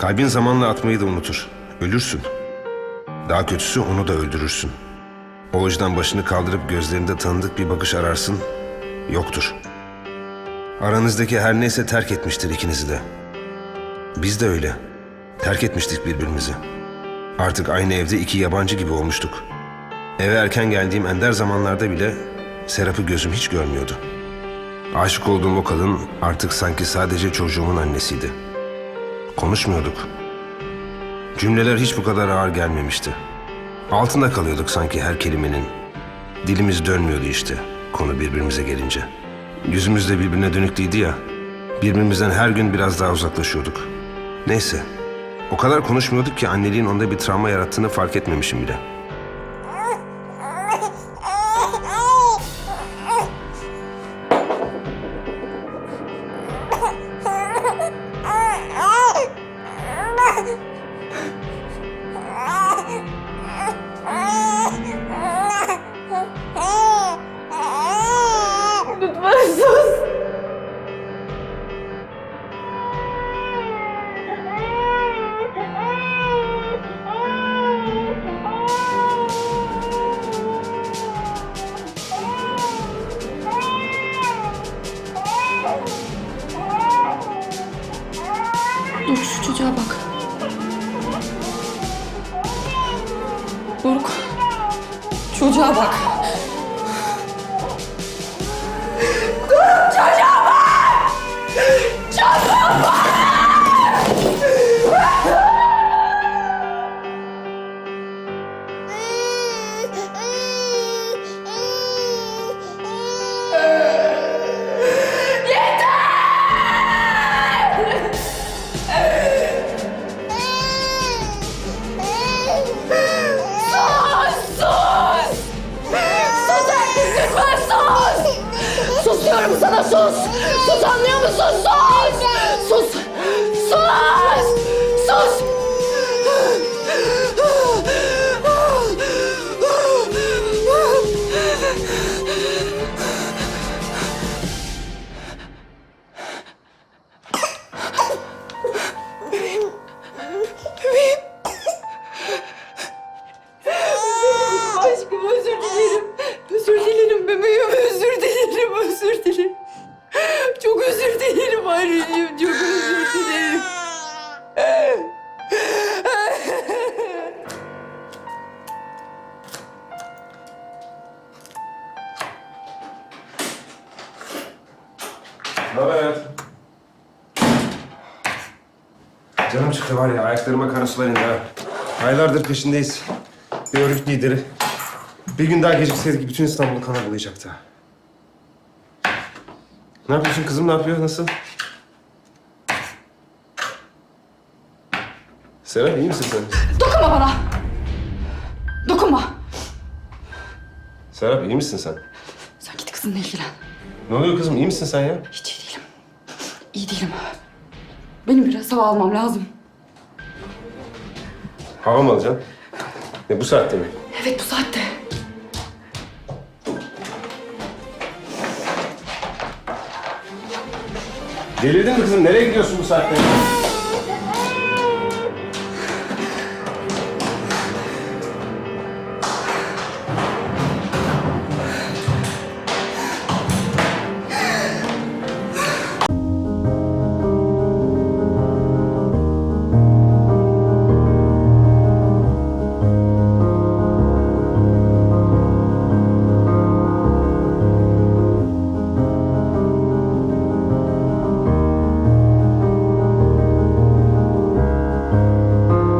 Kalbin zamanla atmayı da unutur. Ölürsün. Daha kötüsü onu da öldürürsün. O yüzden başını kaldırıp gözlerinde tanıdık bir bakış ararsın. Yoktur. Aranızdaki her neyse terk etmiştir ikinizi de. Biz de öyle. Terk etmiştik birbirimizi. Artık aynı evde iki yabancı gibi olmuştuk. Eve erken geldiğim ender zamanlarda bile Serap'ı gözüm hiç görmüyordu. Aşık olduğum o kadın artık sanki sadece çocuğumun annesiydi. Konuşmuyorduk. Cümleler hiç bu kadar ağır gelmemişti. Altında kalıyorduk sanki her kelimenin. Dilimiz dönmüyordu işte konu birbirimize gelince. Yüzümüz de birbirine dönük değildi ya. Birbirimizden her gün biraz daha uzaklaşıyorduk. Neyse. O kadar konuşmuyorduk ki anneliğin onda bir travma yarattığını fark etmemişim bile. Dur şu çocuğa bak. Doruk. Çocuğa bak. Sus. Sus anlıyor musun? Sus. Haber? Canım çıktı var ya ayaklarıma kara sular indi ha. Aylardır peşindeyiz. Bir örgüt lideri. Bir gün daha gecikseydik bütün İstanbul'u kana bulayacaktı. Ne yapıyorsun kızım ne yapıyor nasıl? Serap iyi misin sen? Dokunma bana. Dokunma. Serap iyi misin sen? Sen git kızınla ilgilen. Ne oluyor kızım iyi misin sen ya? Hiç iyi. İyi değilim. Benim biraz hava almam lazım. Hava mı alacaksın? Ne bu saatte mi? Evet bu saatte. Delirdin mi kızım? Nereye gidiyorsun bu saatte?